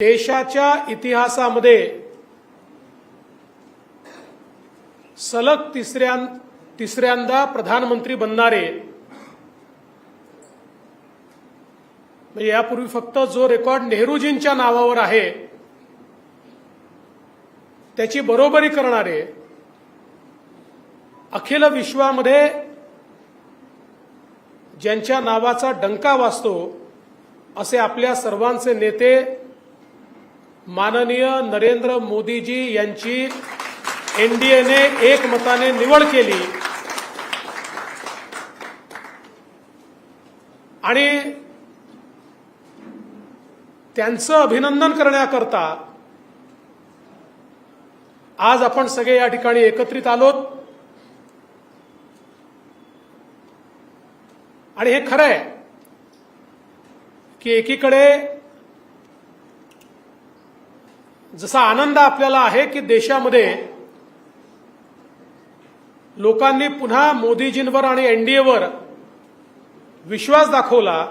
देशाच्या इतिहासामध्ये सलग तिसऱ्या तिसऱ्यांदा प्रधानमंत्री बनणारे म्हणजे यापूर्वी फक्त जो रेकॉर्ड नेहरूजींच्या नावावर आहे त्याची बरोबरी करणारे अखिल विश्वामध्ये ज्यांच्या नावाचा डंका वाजतो असे आपल्या सर्वांचे नेते माननीय नरेंद्र मोदीजी यांची एनडीएने एकमताने निवड केली. आणि त्यांचं अभिनंदन करण्याकरता आज आपण सगळे या ठिकाणी एकत्रित आलोत. आणि हे खरं आहे की एकीकडे जसा आनंद आपल्याला आहे की देशामध्ये लोकांनी पुन्हा मोदीजींवर आणि एनडीएवर विश्वास दाखवला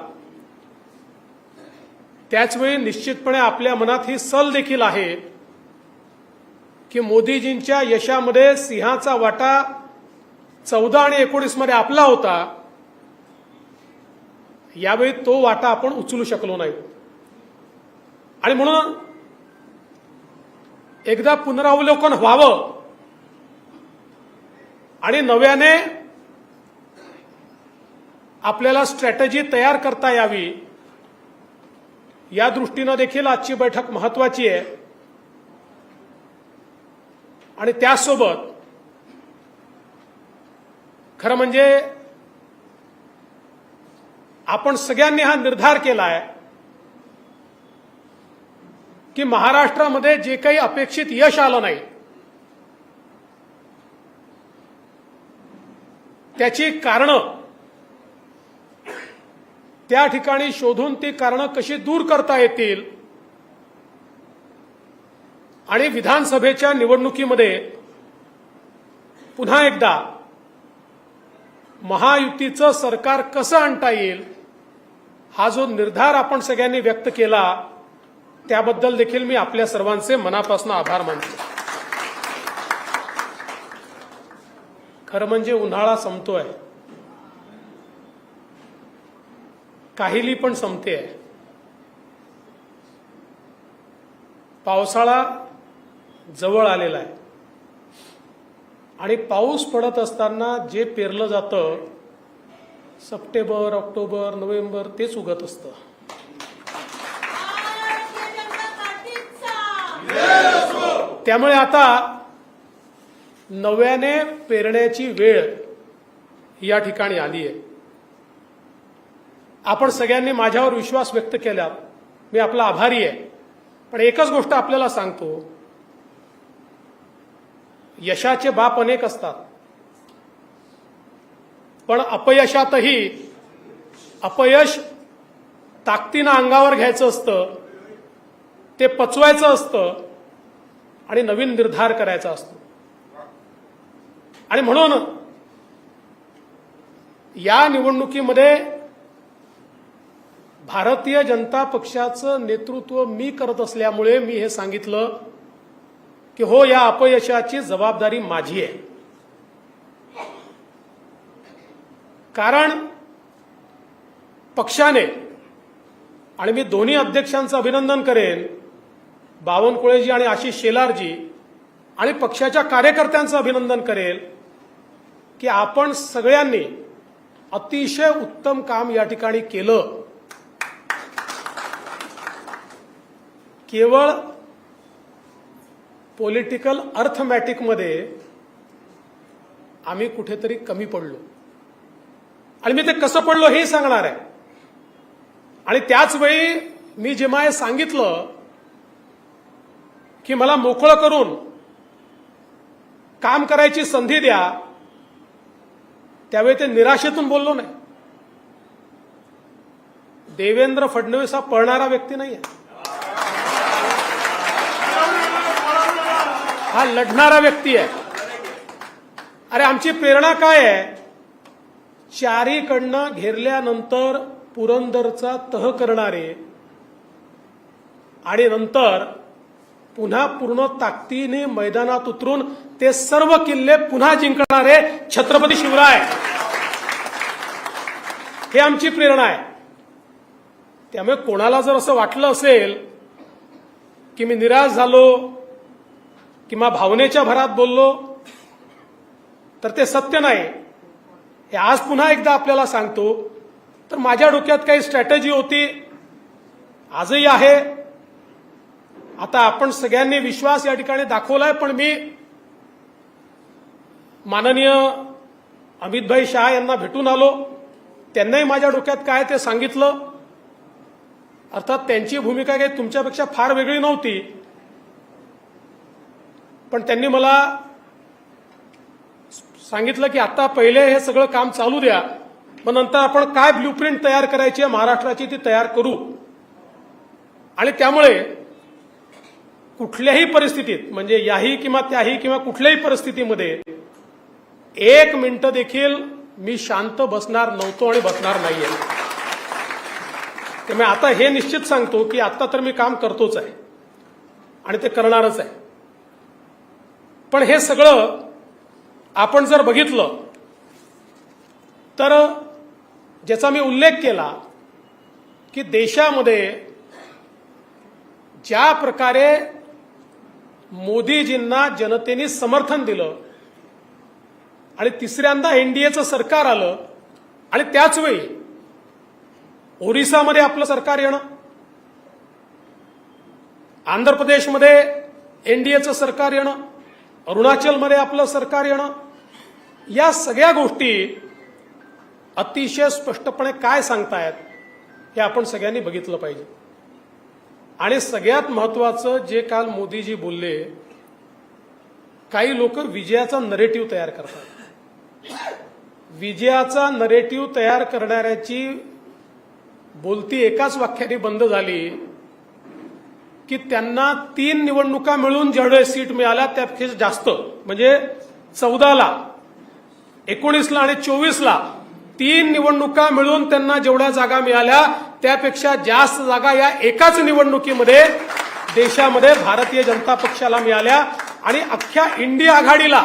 त्याचवेळी निश्चितपणे आपल्या मनात ही सल देखील आहे की मोदीजींच्या यशामध्ये सिंहाचा वाटा चौदा आणि एकोणीसमध्ये आपला होता यावेळी तो वाटा आपण उचलू शकलो नाही. आणि म्हणून एकदा पुनरावलोकन व्हावं. आणि नव्याने आपल्याला स्ट्रॅटेजी तयार करता यावी. या दृष्टीनं देखील आजची बैठक महत्वाची आहे. आणि त्यासोबत खरं म्हणजे आपण सगळ्यांनी हा निर्धार केला आहे की महाराष्ट्रामध्ये जे काही अपेक्षित यश आलं नाही त्याची कारणं त्या ठिकाणी शोधून ती कारणं कशी दूर करता येतील आणि विधानसभेच्या निवडणुकीमध्ये पुन्हा एकदा महायुतीचं सरकार कसं आणता येईल हा जो निर्धार आपण सगळ्यांनी व्यक्त केला त्याबद्दल देखील मी आपल्या सर्वांचे मनापासून आभार मानतो. खरं म्हणजे उन्हाळा संपतोय. काहिली पण संपते आहे पावसाळा जवळ आलेला आहे. आणि पाऊस पडत असताना जे पेरलं जातं सप्टेंबर ऑक्टोबर नोव्हेंबर तेच उगत असतं भारतीय जनता पार्टीचा त्यामुळे आता नव्याने पेरण्याची वेळ या ठिकाणी आली आहे. आपण सगळ्यांनी माझ्यावर विश्वास व्यक्त केला. मी आपला आभारी आहे. पण एकच गोष्ट आपल्याला सांगतो. यशाचे बाप अनेक असतात. पण अपयशातही अपयश ताकदीनं अंगावर घ्यायचं असतं. ते पचवायचं असतं आणि नवीन निर्धार करायचा असतो. आणि म्हणून या निवडणुकीमध्ये भारतीय जनता पक्षाचं नेतृत्व मी करत असल्यामुळे मी हे सांगितलं की हो या अपयशाची जबाबदारी माझी आहे. कारण पक्षाने आणि मी दोन्ही अध्यक्षांचं अभिनंदन करेन बावनकुळेजी आणि आशिष शेलारजी आणि पक्षाच्या कार्यकर्त्यांचं अभिनंदन करेल की आपण सगळ्यांनी अतिशय उत्तम काम या ठिकाणी केलं. केवळ पॉलिटिकल अर्थमॅटिकमध्ये आम्ही कुठेतरी कमी पडलो. आणि मी ते कसं पडलो हे सांगणार आहे. आणि त्याच वेळी मी जेव्हा हे सांगितलं की मला मोकळं करून काम करायची संधी द्या त्यावेळी ते निराशेतून बोललो नाही. देवेंद्र फडणवीस हा पळणारा व्यक्ती नाही आहे हा लढणारा व्यक्ती आहे. अरे आमची प्रेरणा काय आहे? चारीकडनं घेरल्यानंतर पुरंदरचा तह करणारे आणि नंतर पुन्हा पूर्ण ताकदीने मैदानात उतरून ते सर्व किल्ले पुन्हा जिंकणारे छत्रपती शिवराय. हे आमची प्रेरणा आहे. त्यामुळे कोणाला जर असं वाटलं असेल की मी निराश झालो किंवा भावनेच्या भरात बोललो तर ते सत्य नाही. हे आज पुन्हा एकदा आपल्याला सांगतो. तर माझ्या डोक्यात काही स्ट्रॅटेजी होती. आजही आहे. आता आपण सगळ्यांनी विश्वास या ठिकाणी दाखवलाय पण मी माननीय अमितभाई शहा यांना भेटून आलो. त्यांनाही माझ्या डोक्यात काय ते सांगितलं. अर्थात त्यांची भूमिका काही तुमच्यापेक्षा फार वेगळी नव्हती. पण त्यांनी मला सांगितलं की आता पहिले हे सगळं काम चालू द्या मग नंतर आपण काय ब्ल्यूप्रिंट तयार करायची आहे महाराष्ट्राची ती तयार करू. आणि त्यामुळे कुठल्याही परिस्थितीत म्हणजे याही किंवा त्याही किंवा कुठल्याही परिस्थितीमध्ये एक मिनिटं देखील मी शांत बसणार नव्हतो आणि बसणार नाहीये. त्यामुळे आता हे निश्चित सांगतो की आता तर मी काम करतोच आहे. आणि ते करणारच आहे. पण हे सगळं आपण जर बघितलं तर ज्याचा मी उल्लेख केला की देशामध्ये ज्या प्रकारे मोदीजींना जनतेने समर्थन दिलं. आणि तिसऱ्यांदा एनडीएचं सरकार आलं. आणि त्याच वेळी ओरिसामध्ये आपलं सरकार येणं. आंध्र प्रदेशमध्ये एनडीएचं सरकार येणं. अरुणाचलमध्ये आपलं सरकार येणं. या सगळ्या गोष्टी अतिशय स्पष्टपणे काय सांगतायत हे आपण सगळ्यांनी बघितलं पाहिजे. आणि सगळ्यात महत्वाचं जे काल मोदीजी बोलले काही लोक विजयाचा नरेटिव्ह तयार करतात. विजयाचा नरेटिव्ह तयार करणाऱ्याची बोलती एकाच वाक्याने बंद झाली की त्यांना तीन निवडणुका मिळून जेवढे सीट मिळाल्या त्यापेक्षा जास्त. म्हणजे चौदाला एकोणीसला आणि चोवीसला तीन निवडणुका मिळून त्यांना जेवढ्या जागा मिळाल्या त्यापेक्षा जास्त जागा या एकाच निवडणुकीमध्ये देशामध्ये भारतीय जनता पक्षाला मिळाल्या आणि अख्ख्या इंडिया आघाडीला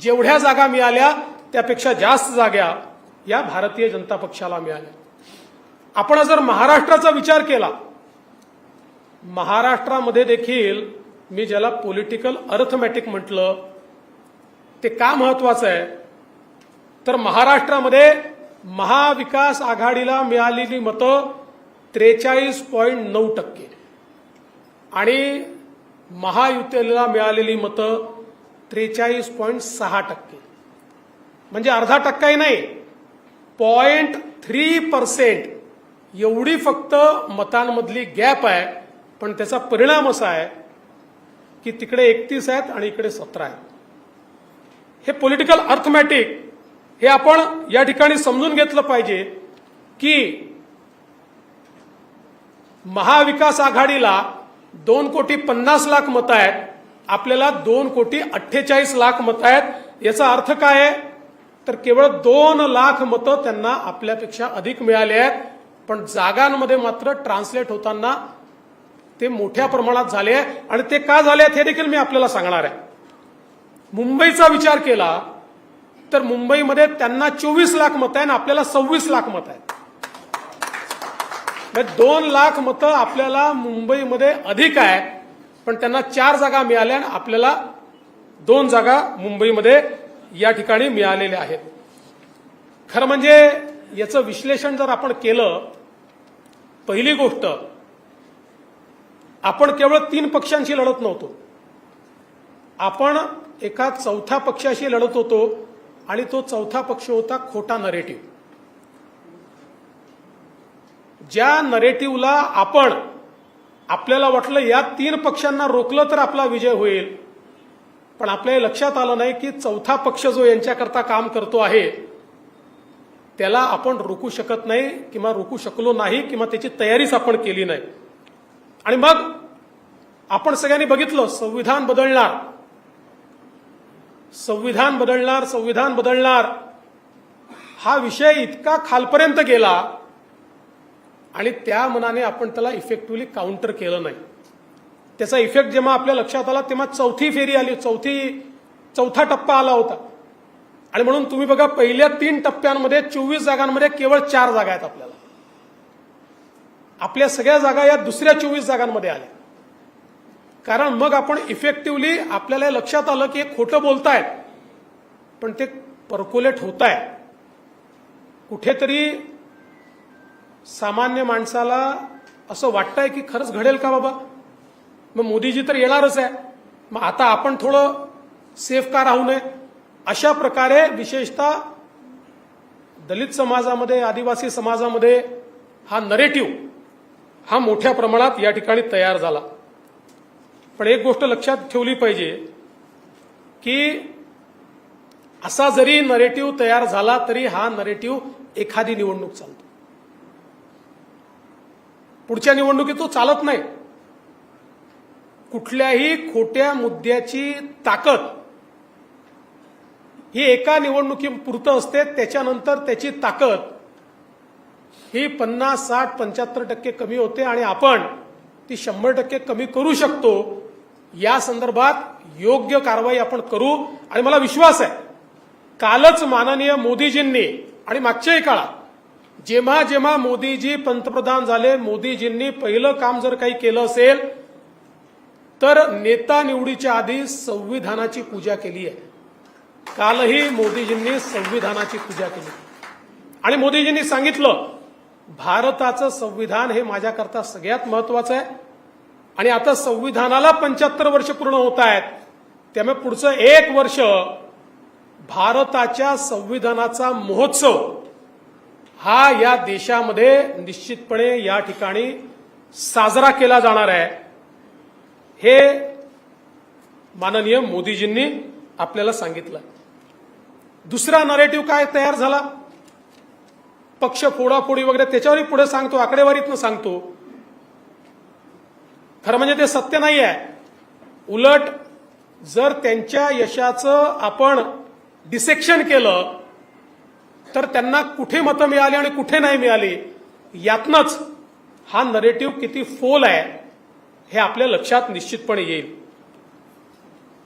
जेवढ्या जागा मिळाल्या त्यापेक्षा जास्त जागा या भारतीय जनता पक्षाला मिळाल्या. आपण जर महाराष्ट्राचा विचार केला महाराष्ट्रामध्ये देखील मी ज्याला पॉलिटिकल अर्थमॅटिक म्हटलं ते का महत्वाचं आहे? तर महाराष्ट्रामध्ये महाविकास आघाडीला मिळालेली मतं त्रेचाळीस पॉईंट नऊ टक्के. आणि महायुतीला मिळालेली मतं त्रेचाळीस पॉईंट सहा टक्के. म्हणजे अर्धा टक्काही नाही. पॉईंट थ्री पर्सेंट एवढी फक्त मतांमधली गॅप आहे. पण त्याचा परिणाम असा आहे की तिकडे एकतीस आहेत आणि इकडे सतरा आहेत. हे पॉलिटिकल अर्थमॅटिक हे आपण या ठिकाणी समजून घेतलं पाहिजे की महाविकास आघाडीला दोन कोटी पन्नास लाख मतं आहेत. आपल्याला दोन कोटी अठ्ठेचाळीस लाख मतं आहेत. याचा अर्थ काय आहे? तर केवळ दोन लाख मतं त्यांना आपल्यापेक्षा अधिक मिळाली आहेत. पण जागांमध्ये मात्र ट्रान्सलेट होताना ते मोठ्या प्रमाणात झाले आहे. आणि ते का झाले आहेत हे देखील मी आपल्याला सांगणार आहे. मुंबईचा विचार केला तर मुंबईमध्ये त्यांना चोवीस लाख मतं आहे आणि आपल्याला सव्वीस लाख मतं आहेत. म्हणजे दोन लाख मतं आपल्याला मुंबईमध्ये अधिक आहे पण त्यांना चार जागा मिळाल्या आणि आपल्याला दोन जागा मुंबईमध्ये या ठिकाणी मिळालेल्या आहेत. खरं म्हणजे याचं विश्लेषण जर आपण केलं पहिली गोष्ट आपण केवळ तीन पक्षांशी लढत नव्हतो. आपण एका चौथ्या पक्षाशी लढत होतो आणि तो चौथा पक्ष होता खोटा नरेटिव्ह ज्या नरेटिव्हला आपण आपल्याला वाटलं या तीन पक्षांना रोखलं तर आपला विजय होईल पण आपल्या लक्षात आलं नाही की चौथा पक्ष जो यांच्याकरता काम करतो आहे त्याला आपण रोखू शकत नाही किंवा रोखू शकलो नाही किंवा त्याची तयारीच आपण केली नाही. आणि मग आपण सगळ्यांनी बघितलं संविधान बदलणार संविधान बदलणार संविधान बदलणार. हा विषय इतका खालपर्यंत गेला आणि त्या मनाने आपण त्याला इफेक्टिव्हली काउंटर केलं नाही. त्याचा इफेक्ट जेव्हा आपल्या लक्षात आला तेव्हा चौथी फेरी आली. चौथी चौथा टप्पा आला होता. आणि म्हणून तुम्ही बघा पहिल्या तीन टप्प्यांमध्ये चोवीस जागांमध्ये केवळ चार जागा आहेत आपल्याला. आपल्या सगळ्या जागा या दुसऱ्या चोवीस जागांमध्ये आल्या. कारण मग आपण इफेक्टिव्हली आपल्याला लक्षात आलं की हे खोटं बोलतायत. पण ते परकोलेट होत आहे कुठेतरी सामान्य माणसाला असं वाटतंय की खरंच घडेल का बाबा? मग मोदीजी तर येणारच आहे. मग आता आपण थोडं सेफ का राहू नये? अशा प्रकारे विशेषतः दलित समाजामध्ये आदिवासी समाजामध्ये हा नरेटिव्ह हा मोठ्या प्रमाणात या ठिकाणी तयार झाला. पण एक गोष्ट लक्षात ठेवली पाहिजे की असा जरी नरेटिव्ह तयार झाला तरी हा नरेटिव्ह एखादी निवडणूक चालतो. पुढच्या निवडणुकीत तो चालत नाही. कुठल्याही खोट्या मुद्द्याची ताकद ही एका निवडणुकीपुरतं असते त्याच्यानंतर त्याची ताकद ही पन्नास साठ पंच्याहत्तर टक्के कमी होते आणि आपण ती शंभर टक्के कमी करू शकतो या संदर्भात योग्य कारवाई आपण करू. आणि मला विश्वास आहे कालच माननीय मोदीजींनी आणि मागच्याही काळात जेव्हा जेव्हा मोदीजी पंतप्रधान झाले मोदीजींनी पहिलं काम जर काही केलं असेल तर नेता निवडीच्या आधी संविधानाची पूजा केली आहे. कालही मोदीजींनी संविधानाची पूजा केली. आणि मोदीजींनी सांगितलं भारताचं संविधान हे माझ्याकरता सगळ्यात महत्वाचं आहे. आणि आता संविधानाला पंच्याहत्तर वर्ष पूर्ण होत आहेत. त्यामुळे पुढचं एक वर्ष भारताच्या संविधानाचा महोत्सव हा या देशामध्ये निश्चितपणे या ठिकाणी साजरा केला जाणार आहे. हे माननीय मोदीजींनी आपल्याला सांगितलं. दुसरा नरेटिव्ह काय तयार झाला? पक्ष फोडाफोडी वगैरे त्याच्यावरही पुढे सांगतो आकडेवारीतनं सांगतो. खरं म्हणजे ते सत्य नाही आहे उलट जर त्यांच्या यशाचं आपण डिसेक्शन केलं तर त्यांना कुठे मतं मिळाली आणि कुठे नाही मिळाली यातनंच हा नरेटिव्ह किती फोल आहे हे आपल्या लक्षात निश्चितपणे येईल.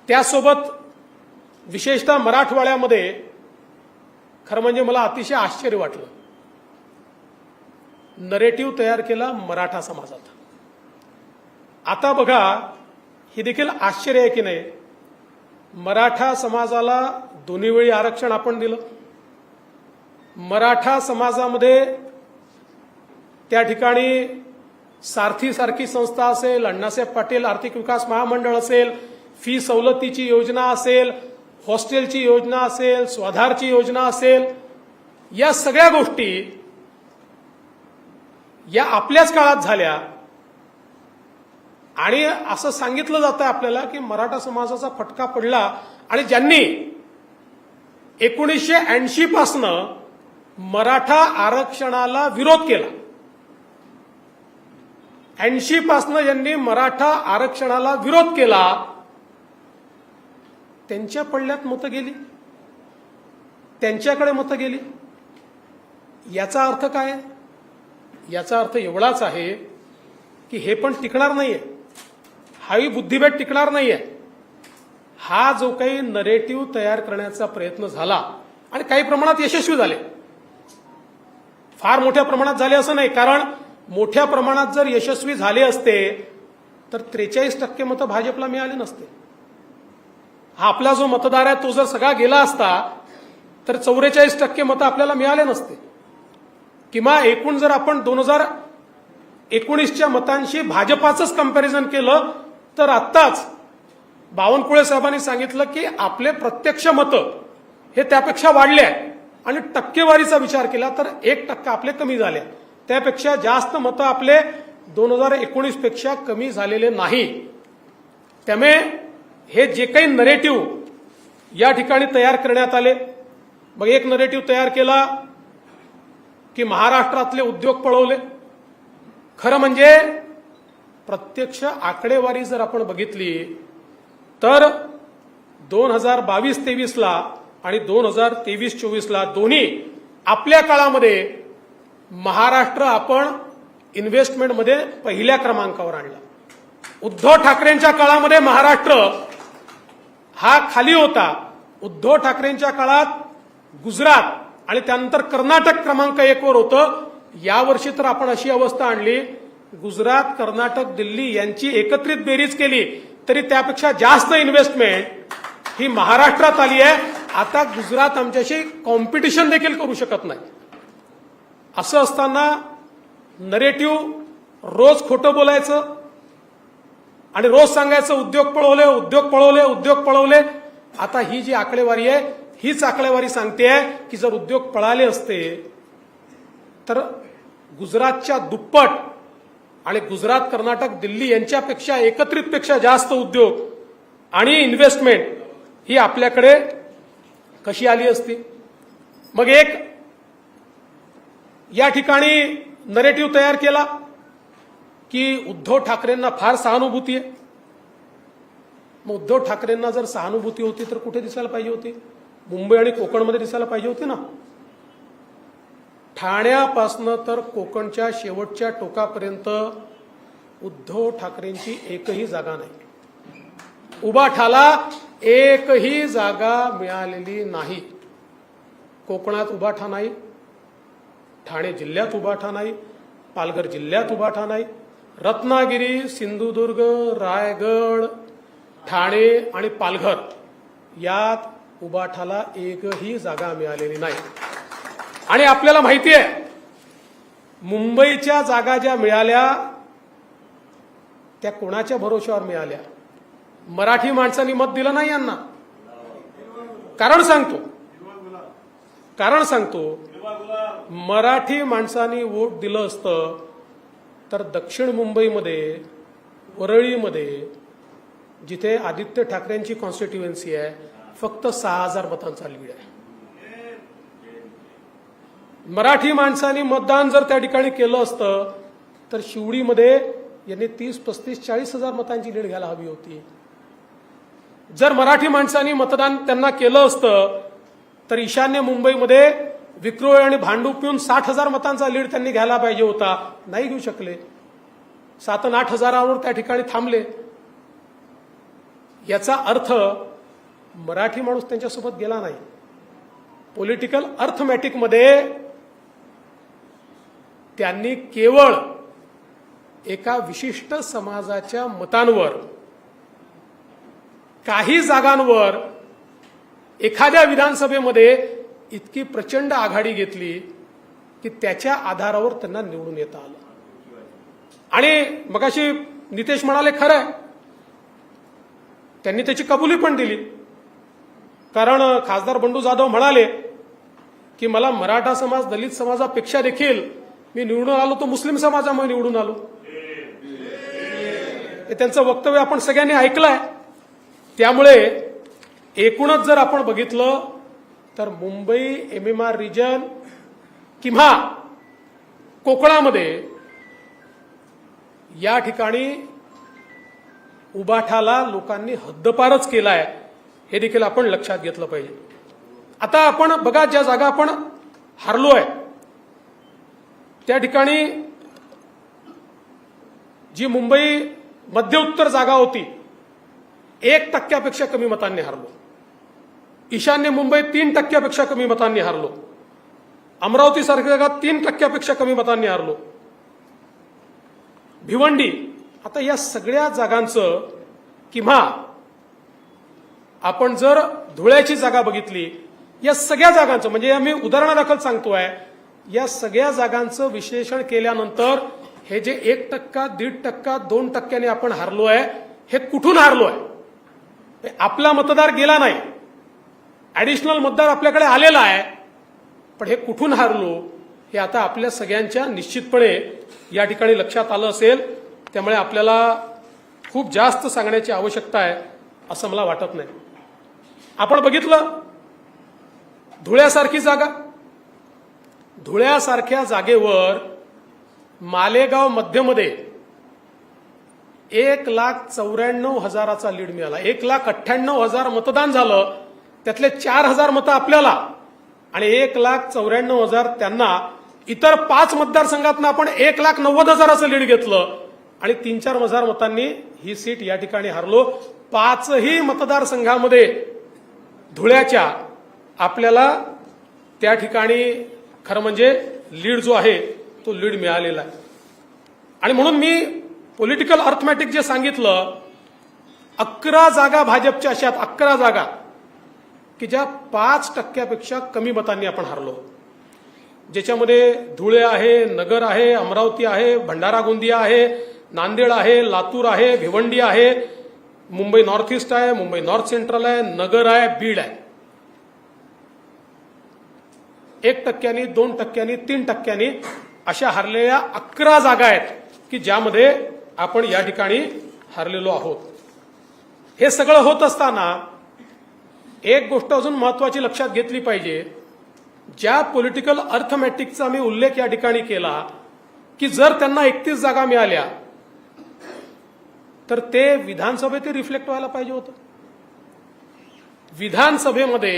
त्यासोबत विशेषतः मराठवाड्यामध्ये खरं म्हणजे मला अतिशय आश्चर्य वाटलं. नरेटिव्ह तयार केला मराठा समाजात. आता बघा हे देखील आश्चर्य आहे की नाही? मराठा समाजाला दोन्ही वेळी आरक्षण आपण दिलं. मराठा समाजामध्ये त्या ठिकाणी सारथी सारखी संस्था असेल अण्णासाहेब पाटील आर्थिक विकास महामंडळ असेल फी सवलतीची योजना असेल हॉस्टेलची योजना असेल स्वाधारची योजना असेल या सगळ्या गोष्टी या आपल्याच काळात झाल्या. आणि असं सांगितलं जातं आपल्याला की मराठा समाजाचा फटका पडला आणि ज्यांनी एकोणीसशे ऐंशी पासनं मराठा आरक्षणाला विरोध केला ऐंशी पासनं ज्यांनी मराठा आरक्षणाला विरोध केला त्यांच्या पडल्यात मतं गेली त्यांच्याकडे मतं गेली. याचा अर्थ काय? याचा अर्थ एवढाच आहे की हे पण टिकणार नाहीये. हाही बुद्धिभेद टिकणार नाहीये. हा जो काही नरेटिव्ह तयार करण्याचा प्रयत्न झाला आणि काही प्रमाणात यशस्वी झाले. फार मोठ्या प्रमाणात झाले असं नाही कारण मोठ्या प्रमाणात जर यशस्वी झाले असते तर त्रेचाळीस टक्के मतं भाजपला मिळाली नसते. हा आपला जो मतदार आहे तो जर सगळा गेला असता तर चौवेचाळीस टक्के मतं आपल्याला मिळाले नसते. किंवा एकूण जर आपण दोन हजार एकोणीसच्या मतांशी भाजपाचंच कंपॅरिझन केलं तर आत्ताच बावनकुळे साहेबांनी सांगितलं की आपले प्रत्यक्ष मतं हे त्यापेक्षा वाढले आहे आणि टक्केवारीचा विचार केला तर एक टक्का आपले कमी झाले. त्यापेक्षा जास्त मतं आपले दोन हजार एकोणीसपेक्षा कमी झालेले नाही. त्यामुळे हे जे काही नरेटिव्ह या ठिकाणी तयार करण्यात आले. मग एक नरेटिव्ह तयार केला की महाराष्ट्रातले उद्योग पळवले. खरं म्हणजे प्रत्यक्ष आकडेवारी जर आपण बघितली तर दोन हजार बावीस तेवीसला आणि दोन हजार तेवीस चोवीसला दोन्ही आपल्या काळामध्ये महाराष्ट्र आपण इन्व्हेस्टमेंटमध्ये पहिल्या क्रमांकावर आणला. उद्धव ठाकरेंच्या काळामध्ये महाराष्ट्र हा खाली होता. उद्धव ठाकरेंच्या काळात गुजरात आणि त्यानंतर कर्नाटक क्रमांक एक वर होतं. यावर्षी तर आपण अशी अवस्था आणली गुजरात कर्नाटक दिल्ली यांची एकत्रित बेरीज केली तरी त्यापेक्षा जास्त इन्व्हेस्टमेंट ही महाराष्ट्रात आली आहे. आता गुजरात आमच्याशी कॉम्पिटिशन देखील करू शकत नाही. असं असताना नरेटिव्ह रोज खोटं बोलायचं आणि रोज सांगायचं उद्योग पळवले उद्योग पळवले उद्योग पळवले. आता ही जी आकडेवारी आहे हीच आकडेवारी सांगते की जर उद्योग पळाले असते तर गुजरातच्या दुप्पट आणि गुजरात कर्नाटक दिल्ली यांच्यापेक्षा एकत्रितपेक्षा जास्त उद्योग आणि इन्व्हेस्टमेंट ही आपल्याकडे कशी आली असती? मग एक या ठिकाणी नरेटिव्ह तयार केला की उद्धव ठाकरेंना फार सहानुभूती आहे. मग उद्धव ठाकरेंना जर सहानुभूती होती तर कुठे दिसायला पाहिजे होती? मुंबई आणि कोकणमध्ये दिसायला पाहिजे होती ना. ठाण्यापासनं तर कोकणच्या शेवटच्या टोकापर्यंत उद्धव ठाकरेंची एकही जागा नाही. उबाठाला एकही जागा मिळालेली नाही. कोकणात उबाठा नाही ठाणे जिल्ह्यात उबाठा नाही पालघर जिल्ह्यात उबाठा नाही रत्नागिरी सिंधुदुर्ग रायगड ठाणे आणि पालघर यात उबाठाला एकही जागा मिळालेली नाही. आणि आपल्याला माहिती आहे मुंबईच्या जागा ज्या मिळाल्या त्या कोणाच्या भरोश्यावर मिळाल्या? मराठी माणसांनी मत दिलं नाही यांना. कारण सांगतो. कारण सांगतो मराठी माणसांनी वोट दिलं असतं तर दक्षिण मुंबईमध्ये वरळीमध्ये जिथे आदित्य ठाकरेंची कॉन्स्टिट्युएन्सी आहे फक्त सहा हजार मतांचा लीड आहे. मराठी माणसांनी मतदान जर त्या ठिकाणी केलं असतं तर शिवडीमध्ये यांनी तीस पस्तीस चाळीस हजार मतांची लीड घ्यायला हवी होती. जर मराठी माणसांनी मतदान त्यांना केलं असतं तर ईशान्य मुंबईमध्ये विक्रोळी आणि भांडूप पिऊन साठ हजार मतांचा लीड त्यांनी घ्यायला पाहिजे होता. नाही घेऊ शकले. सात आठ हजारावर त्या ठिकाणी थांबले. याचा अर्थ मराठी माणूस त्यांच्यासोबत गेला नाही. पॉलिटिकल अर्थमॅटिकमध्ये त्यांनी केवळ एका विशिष्ट समाजाच्या मतांवर काही जागांवर एखाद्या विधानसभेमध्ये इतकी प्रचंड आघाडी घेतली की त्याच्या आधारावर त्यांना निवडून येता आलं. आणि मगाशी नितेश म्हणाले खरं आहे त्यांनी त्याची कबुली पण दिली. कारण खासदार बंडू जाधव म्हणाले की मला मराठा समाज दलित समाजापेक्षा देखील मी निवडून आलो तो मुस्लिम समाजामुळे निवडून आलो. हे त्यांचं वक्तव्य आपण सगळ्यांनी ऐकलंय. त्यामुळे एकूणच जर आपण बघितलं तर Mumbai M M R region किंवा कोकणामध्ये या ठिकाणी उबाठाला लोकांनी हद्दपारच केलाय हे देखील आपण लक्षात घेतलं पाहिजे. आता आपण बघा ज्या जागा आपण हारलो आहे त्या ठिकाणी जी मुंबई मध्य उत्तर जागा होती एक टक्क्यापेक्षा कमी मतांनी हारलो. ईशान्य मुंबई तीन टक्क्यापेक्षा कमी मतांनी हारलो. अमरावती सारख्या जागात तीन टक्क्यापेक्षा कमी मतांनी हारलो. भिवंडी आता या सगळ्या जागांचं किंवा आपण जर धुळ्याची जागा बघितली या सगळ्या जागांचं म्हणजे मी उदाहरणादाखल सांगतोय या सगळ्या जागांचं विश्लेषण केल्यानंतर हे जे एक टक्का दीड टक्का दोन टक्क्याने आपण हारलो आहे हे कुठून हारलो आहे? आपला मतदार गेला नाही. ऍडिशनल मतदार आपल्याकडे आलेला आहे. पण हे कुठून हारलो हे आता आपल्या सगळ्यांच्या निश्चितपणे या ठिकाणी लक्षात आलं असेल. त्यामुळे आपल्याला खूप जास्त सांगण्याची आवश्यकता आहे असं मला वाटत नाही. आपण बघितलं? धुळ्यासारखी जागा. धुळ्यासारख्या जागेवर मालेगाव मध्यमध्ये एक लाख चौऱ्याण्णव हजाराचा लीड मिळाला. एक लाख अठ्ठ्याण्णव हजार मतदान झालं. त्यातले चार हजार मतं आपल्याला आणि एक लाख चौऱ्याण्णव हजार त्यांना. इतर पाच मतदारसंघातनं आपण एक लाख नव्वद हजाराचं लीड घेतलं आणि तीन चार हजार मतांनी ही सीट या ठिकाणी हरलो. पाचही मतदारसंघामध्ये धुळ्याच्या आपल्याला त्या ठिकाणी खरं म्हणजे लीड जो आहे तो लीड मिळालेला आहे. आणि म्हणून मी पॉलिटिकल अर्थमॅटिक जे सांगितलं अकरा जागा भाजपच्या अशात अकरा जागा की ज्या पाच टक्क्यापेक्षा कमी मतांनी आपण हरलो. ज्याच्यामध्ये धुळे आहे नगर आहे अमरावती आहे भंडारा गोंदिया आहे नांदेड आहे लातूर आहे भिवंडी आहे मुंबई नॉर्थ ईस्ट आहे मुंबई नॉर्थ सेंट्रल आहे नगर आहे बीड आहे. एक टक्क्यांनी दोन टक्क्यांनी तीन टक्क्यांनी अशा हरलेल्या अकरा जागा आहेत की ज्यामध्ये आपण या ठिकाणी हरलेलो आहोत. हे सगळं होत असताना एक गोष्ट अजून महत्वाची लक्षात घेतली पाहिजे. ज्या पॉलिटिकल अर्थमॅटिकचा मी उल्लेख या ठिकाणी केला की जर त्यांना एकतीस जागा मिळाल्या तर ते विधानसभेत रिफ्लेक्ट व्हायला पाहिजे होतं. विधानसभेमध्ये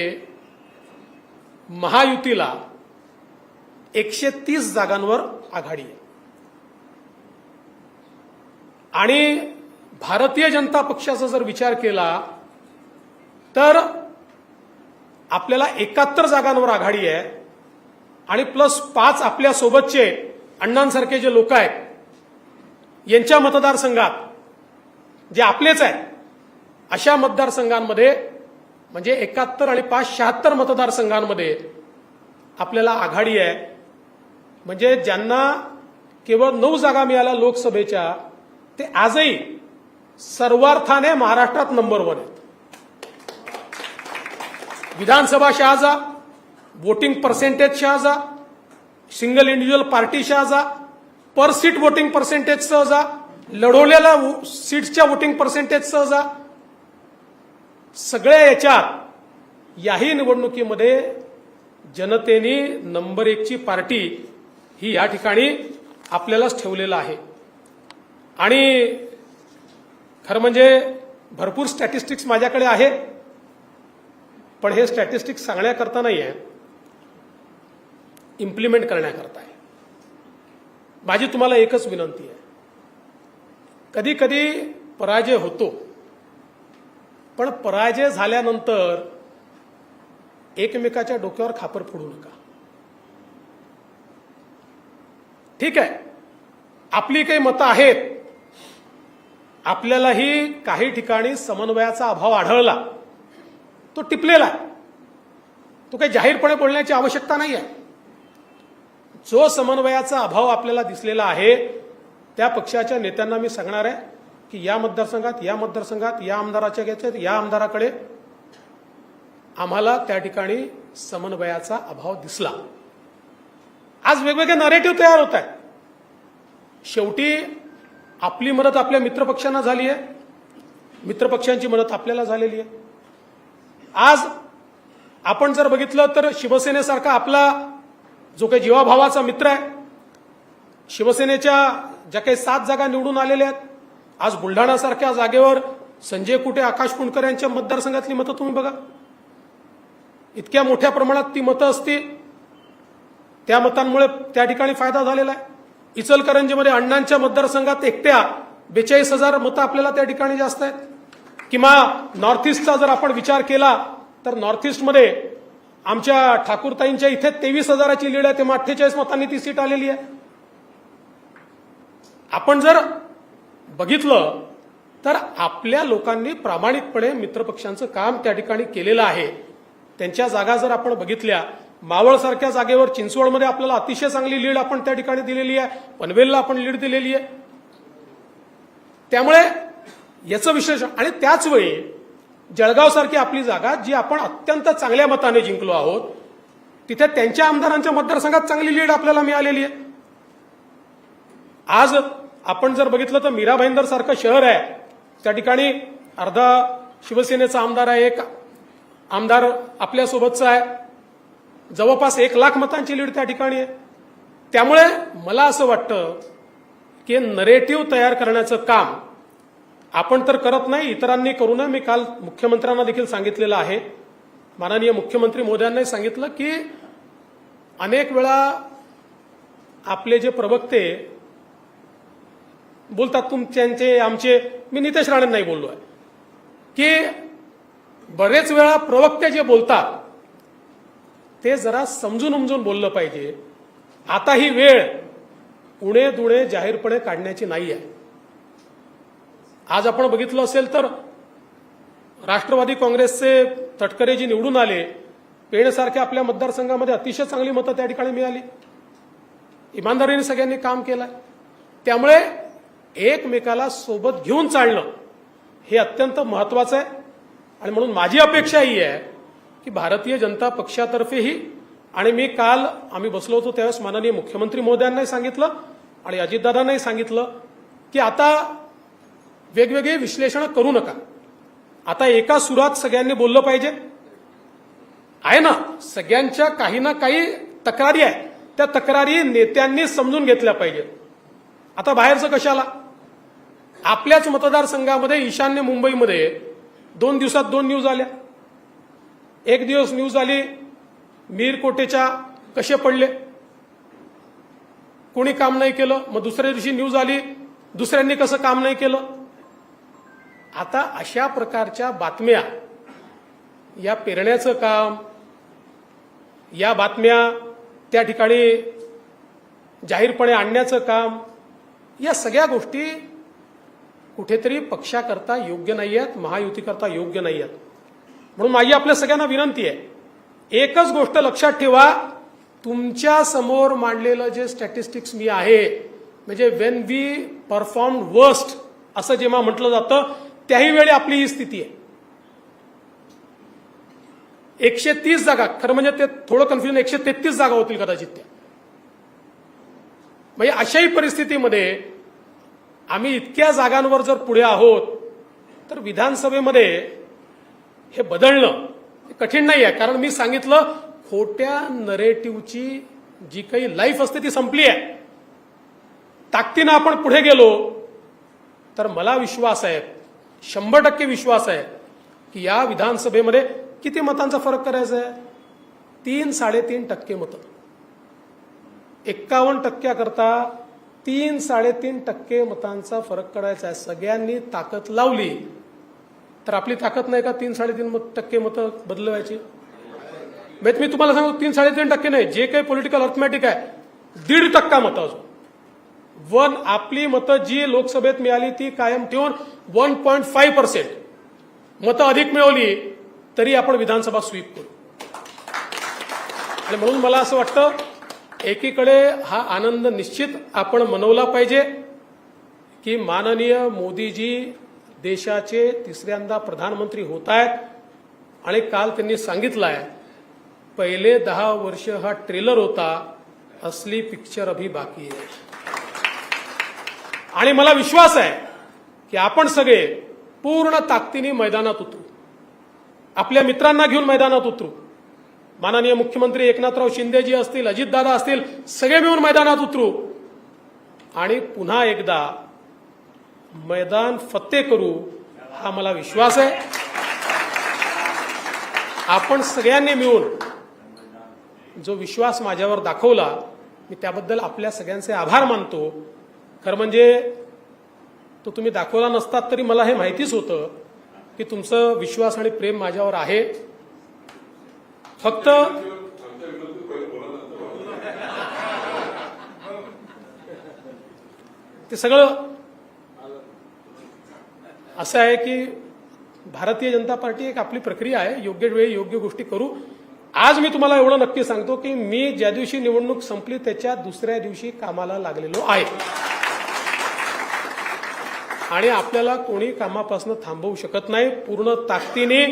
महायुतीला एकशे तीस जागांवर आघाडी आहे. आणि भारतीय जनता पक्षाचा जर विचार केला तर आपल्याला एकाहत्तर जागांवर आघाडी आहे आणि प्लस पाच आपल्या सोबतचे अण्णांसारखे जे लोक आहेत यांच्या मतदारसंघात जे आपलेच आहेत अशा मतदारसंघांमध्ये म्हणजे एकाहत्तर आणि पाच शहात्तर मतदारसंघांमध्ये आपल्याला आघाडी आहे. म्हणजे ज्यांना केवळ नऊ जागा मिळाल्या लोकसभेच्या ते आजही सर्वार्थाने महाराष्ट्रात नंबर वन आहेत. विधानसभा शहाजा वोटिंग पर्सेंटेज शहाजा सिंगल इंडिव्हिज्युअल पार्टी शहाजा पर सीट वोटिंग पर्सेंटेज सहजा लढवलेल्या सीट्सच्या वोटिंग पर्सेंटेज सहजा सगळ्या याच्यात याही निवडणुकीमध्ये जनतेने नंबर एकची पार्टी ही या ठिकाणी आपल्यालाच ठेवलेलं आहे. आणि खरं म्हणजे भरपूर स्टॅटिस्टिक्स माझ्याकडे आहेत पण हे स्टॅटिस्टिक्स सांगण्याकरता नाही आहे. इम्प्लिमेंट करण्याकरता आहे. माझी तुम्हाला एकच विनंती आहे. कधी कधी पराजय होतो पण पराजय झाल्यानंतर एकमेकाच्या डोक्यावर खापर फोडू नका. ठीक आहे. आपली काही मतं आहेत. आपल्यालाही काही ठिकाणी समन्वयाचा अभाव आढळला. तो टिपलेला आहे. तो काही जाहीरपणे बोलण्याची आवश्यकता नाही आहे जो समन्वयाचा अभाव आपल्याला दिसलेला आहे त्या पक्षाच्या नेत्यांना मी सांगणार आहे की या मतदारसंघात या मतदारसंघात या आमदाराच्या घ्यायच्या या आमदाराकडे आम्हाला त्या ठिकाणी समन्वयाचा अभाव दिसला. आज वेगवेगळे नरेटिव्ह तयार होत आहेत. शेवटी आपली मदत आपल्या मित्रपक्षांना झाली आहे. मित्रपक्षांची मदत आपल्याला झालेली आहे. आज आपण जर बघितलं तर शिवसेनेसारखा आपला जो काही जीवाभावाचा मित्र आहे शिवसेनेच्या ज्या काही सात जागा निवडून आलेल्या आहेत आज बुलढाणासारख्या जागेवर संजय कुटे आकाश कुंडकर यांच्या मतदारसंघातली मतं तुम्ही बघा. इतक्या मोठ्या प्रमाणात ती मतं असतील त्या मतांमुळे त्या ठिकाणी फायदा झालेला आहे. इचलकरंजीमध्ये अण्णांच्या मतदारसंघात एकट्या बेचाळीस हजार मतं आपल्याला त्या ठिकाणी जास्त आहेत. किंवा नॉर्थ ईस्टचा जर आपण विचार केला तर नॉर्थ ईस्टमध्ये आमच्या ठाकूरताईंच्या इथे तेवीस हजाराची लीड आहे तेव्हा अठ्ठेचाळीस मतांनी ती सीट आलेली आहे. आपण जर बघितलं तर आपल्या लोकांनी प्रामाणिकपणे मित्रपक्षांचं काम त्या ठिकाणी केलेलं आहे. त्यांच्या जागा जर आपण बघितल्या मावळसारख्या जागेवर चिंचवडमध्ये आपल्याला अतिशय चांगली लीड आपण त्या ठिकाणी दिलेली आहे पनवेलला आपण लीड दिलेली आहे. त्यामुळे याचं विश्लेषण आणि त्याचवेळी जळगावसारखी आपली जागा जी आपण अत्यंत चांगल्या मताने जिंकलो आहोत तिथे त्यांच्या आमदारांच्या मतदारसंघात चांगली लीड आपल्याला मिळालेली आहे. आज आपण जर बघितलं तर मीरा भाईंदर सारखं शहर आहे. त्या ठिकाणी अर्धा शिवसेनेचा आमदार आहे एक आमदार आपल्यासोबतचा आहे. जवळपास एक लाख मतांची लीड त्या ठिकाणी आहे. त्यामुळे मला असं वाटतं की नरेटिव्ह तयार करण्याचं काम आपण तर करत नाही इतरांनी करू नये. मी काल मुख्यमंत्र्यांना देखील सांगितलेलं आहे. माननीय मुख्यमंत्री मोदयांनी सांगितलं की अनेक वेळा आपले जे प्रवक्ते बोलतात तुमच्यांचे आमचे. मी नितेश राणे नाही बोललो आहे की बरेच वेळा प्रवक्ते जे बोलतात ते जरा समजून उमजून बोललं पाहिजे. आता ही वेळ उणे दुणे जाहीरपणे काढण्याची नाही आहे आज आपण बघितलं असेल तर राष्ट्रवादी काँग्रेसचे तटकरे जी निवडून आले. पेणसारख्या आपल्या मतदारसंघामध्ये अतिशय चांगली मतं त्या ठिकाणी मिळाली. इमानदारीने सगळ्यांनी काम केलं त्यामुळे एकमेकाला सोबत घेऊन चालणं हे अत्यंत महत्वाचं आहे. आणि म्हणून माझी अपेक्षा ही आहे की भारतीय जनता पक्षातर्फेही आणि मी काल आम्ही बसलो होतो त्यावेळेस माननीय मुख्यमंत्री महोदयांनाही सांगितलं आणि अजितदादांनाही सांगितलं की आता वेगवेगळे विश्लेषण करू नका. आता एका सुरात सगळ्यांनी बोललं पाहिजे. आहे ना सगळ्यांच्या काही ना काही तक्रारी आहे त्या तक्रारी नेत्यांनी समजून घेतल्या पाहिजेत. आता बाहेरचं कशाला? आपल्याच मतदारसंघामध्ये ईशान्य मुंबईमध्ये दोन दिवसात दोन न्यूज आल्या. एक दिवस न्यूज आली मीरकोटेच्या कसे पडले? कोणी काम नाही केलं मग दुसऱ्या दिवशी न्यूज आली दुसऱ्यांनी कसं काम नाही केलं? आता अशा प्रकारच्या बातम्या या पेरण्याचं काम या बातम्या त्या ठिकाणी जाहीरपणे आणण्याचं काम या सगळ्या गोष्टी कुठेतरी पक्षाकरता योग्य नाही आहेत महायुतीकरता योग्य नाही आहेत म्हणून माझी आपल्या सगळ्यांना विनंती आहे एकच गोष्ट लक्षात ठेवा तुमच्यासमोर मांडलेलं जे स्टॅटिस्टिक्स मी आहे म्हणजे वेन वी परफॉर्म वर्स्ट असं जेव्हा म्हटलं जातं त्याही वेळी आपली ही स्थिती आहे. एकशे तीस जागा खरं म्हणजे ते थोडं कन्फ्युजन एकशे तेहतीस जागा होतील कदाचित त्या. म्हणजे अशाही परिस्थितीमध्ये आम्ही इतक्या जागांवर जर पुढे आहोत तर विधानसभेमध्ये हे बदलणं हे कठीण नाही आहे कारण मी सांगितलं खोट्या नरेटिव्हची जी काही लाईफ असते ती संपली आहे ताकदीनं आपण पुढे गेलो तर मला विश्वास आहे शंभर टक्के विश्वास आहे की या विधानसभेमध्ये किती मतांचा फरक करायचा आहे तीन साडेतीन टक्के मतं. एक्कावन्न टक्क्याकरता तीन साडेतीन टक्के मतांचा फरक करायचा आहे. सगळ्यांनी ताकद लावली. तर आपली ताकद नाही का तीन साडेतीन टक्के मतं बदलवायची? म्हणजे मी तुम्हाला सांगू तीन साडेतीन टक्के नाही. जे काही पॉलिटिकल अर्थमॅटिक आहे दीड टक्का मतं अजून. वन आपली मतं जी लोकसभेत मिळाली ती कायम ठेवून वन पॉईंट फाईव्ह पर्सेंट. मतं अधिक मिळवली तरी आपण विधानसभा स्वीप करू. आणि म्हणून मला असं वाटतं एकीकडे हा आनंद निश्चित आपण मनवला पाहिजे की माननीय मोदीजी देशाचे तिसऱ्यांदा प्रधानमंत्री होत आहेत आणि काल त्यांनी सांगितलं आहे पहिले दहा वर्ष हा ट्रेलर होता असली पिक्चर अभी बाकी आहे. आणि मला विश्वास आहे की आपण सगळे पूर्ण ताकदीने मैदानात उतरू. आपल्या मित्रांना घेऊन मैदानात उतरू. माननीय मुख्यमंत्री एकनाथराव शिंदेजी असतील अजितदादा असतील सगळे मिळून मैदानात उतरू. आणि पुन्हा एकदा मैदान फत्ते करू हा मला विश्वास आहे. आपण सगळ्यांनी मिळून जो विश्वास माझ्यावर दाखवला मी त्याबद्दल आपल्या सगळ्यांचे आभार मानतो. खरं म्हणजे तो तुम्ही दाखवला नसतात तरी मला हे माहितीच होतं की तुमचं विश्वास आणि प्रेम माझ्यावर आहे. फक्त ते सगळं असं आहे की भारतीय जनता पार्टी एक आपली प्रक्रिया आहे. योग्य वेळी योग्य गोष्टी करू. आज मी तुम्हाला एवढं नक्की सांगतो की मी ज्या दिवशी निवडणूक संपली त्याच्या दुसऱ्या दिवशी कामाला लागलेलो आहे. आणि आपल्याला कोणी कामापासून थांबवू शकत नाही. पूर्ण ताकदीने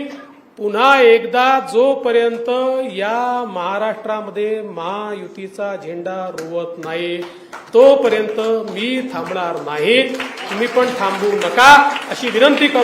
पुन्हा एकदा जोपर्यंत या महाराष्ट्रामध्ये महायुतीचा झेंडा रोवत नाही तोपर्यंत मी थांबणार नाही. तुम्ही पण थांबू नका. अशी विनंती करतो